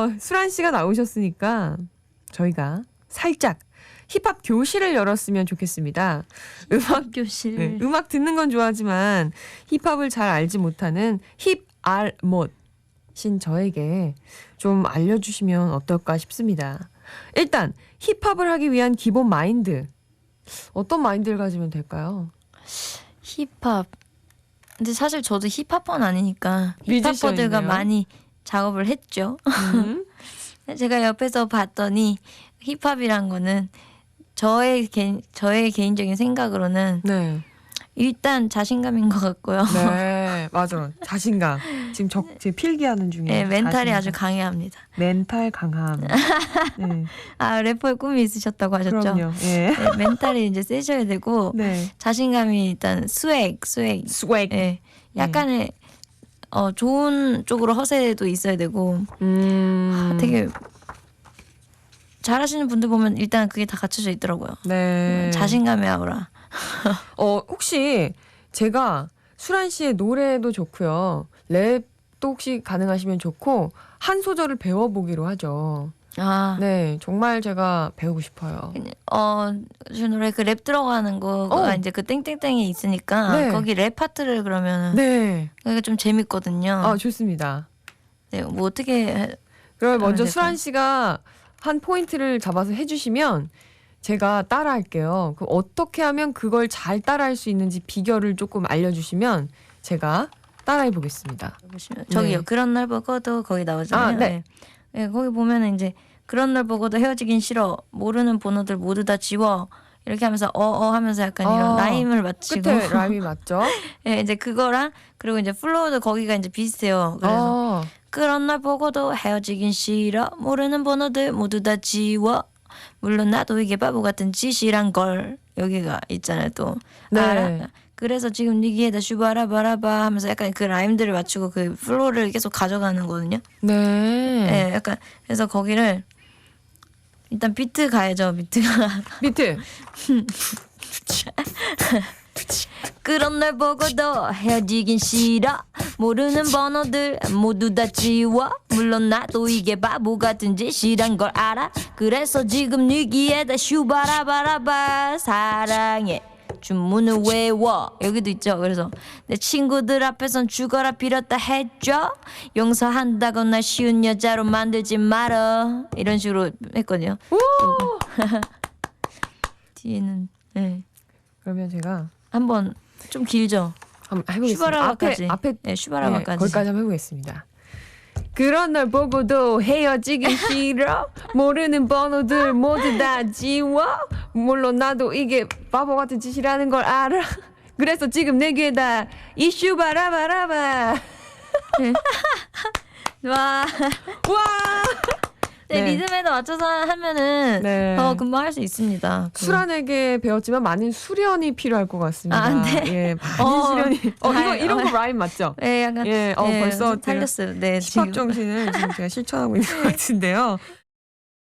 어, 수란 씨가 나오셨으니까 저희가 살짝 힙합 교실을 열었으면 좋겠습니다. 음악 교실. 네, 음악 듣는 건 좋아하지만 힙합을 잘 알지 못하는 힙알못 신 저에게 좀 알려주시면 어떨까 싶습니다. 일단 힙합을 하기 위한 기본 마인드 어떤 마인드를 가지면 될까요? 힙합. 근데 사실 저도 힙합은 아니니까. 힙합퍼들과 많이 작업을 했죠. 음, 제가 옆에서 봤더니 힙합이란 거는 저의 개, 저의 개인적인 생각으로는 네, 일단 자신감인 것 같고요. 네, 맞아. 자신감. 지금 적, 제 필기하는 중이에요. 네, 멘탈이 자신감. 아주 강해합니다. 멘탈 강함. 네, 아 래퍼의 꿈이 있으셨다고 하셨죠? 그럼요. 예. 네, 멘탈이 이제 세셔야 되고 네, 자신감이 일단 스웩, 스웩. 스웩. 네, 약간의 어 좋은 쪽으로 허세도 있어야 되고 음, 되게 잘하시는 분들 보면 일단 그게 다 갖춰져 있더라고요. 네. 자신감의 아우라. 어, 혹시 제가 수란 씨의 노래도 좋고요. 랩도 혹시 가능하시면 좋고 한 소절을 배워보기로 하죠. 아, 네, 정말 제가 배우고 싶어요. 어, 저 노래 그 랩 들어가는 거가 어. 이제 그 땡땡땡이 있으니까 네. 거기 랩 파트를 그러면 네, 그게 좀 재밌거든요. 아 좋습니다. 네, 뭐 어떻게 해- 그럼 먼저 될까요? 수란 씨가 한 포인트를 잡아서 해주시면 제가 따라할게요. 그 어떻게 하면 그걸 잘 따라할 수 있는지 비결을 조금 알려주시면 제가 따라해 보겠습니다. 보시면 저기요 네. 그런 날 보고도 거기 나오잖아요. 아, 네. 네, 거기 보면은 이제 그런 날 보고도 헤어지긴 싫어. 모르는 번호들 모두 다 지워. 이렇게 하면서 어어 하면서 약간 이런 아, 라임을 맞추고. 끝에 라임이 맞죠? 네, 이제 그거랑 그리고 이제 플로우도 거기가 이제 비슷해요. 그래서 아, 그런 날 보고도 헤어지긴 싫어. 모르는 번호들 모두 다 지워. 물론 나도 이게 바보 같은 짓이란 걸 여기가 있잖아요 또. 네. 알아 그래서 지금 네 귀에다 슈바라바라바 하면서 약간 그 라임들을 맞추고 그 플로우를 계속 가져가는 거거든요. 네. 네 약간 그래서 거기를 일단 비트 가야죠 비트가. 비트. 그런 날 보고도 헤어지긴 싫어. 모르는 번호들 모두 다 지워. 물론 나도 이게 바보 같은 짓이란 걸 알아. 그래서 지금 네 귀에다 슈바라바라바 사랑해 주문을 외워 여기도 있죠 그래서 내 친구들 앞에선 죽어라 빌었다 했죠 용서한다고 날 쉬운 여자로 만들지 말어 이런 식으로 했거든요 뒤에는 네. 그러면 제가 한번 좀 길죠. 한번 해보겠습니다. 슈바라바까지. 앞에 앞에 네, 슈바라바까지. 네, 거기까지 한번 해보겠습니다. 그런 날 보고도 헤어지기 싫어? 모르는 번호들 모두 다 지워? 물론 나도 이게 바보 같은 짓이라는 걸 알아. 그래서 지금 내 귀에다 이슈 바라바라바. 와, 와 네, 네. 리듬에도 맞춰서 하면은 네. 더 금방 할 수 있습니다. 그- 수란에게 배웠지만 많은 수련이 필요할 것 같습니다. 아, 네. 예, 많은 어, 수련이. 어, 이거 잘- 이런 거 어. 라임 맞죠? 네, 약간 예, 어, 네, 벌써 좀 살렸어요. 네, 힙합. 정신을 지금 제가 실천하고 있는 것 같은데요.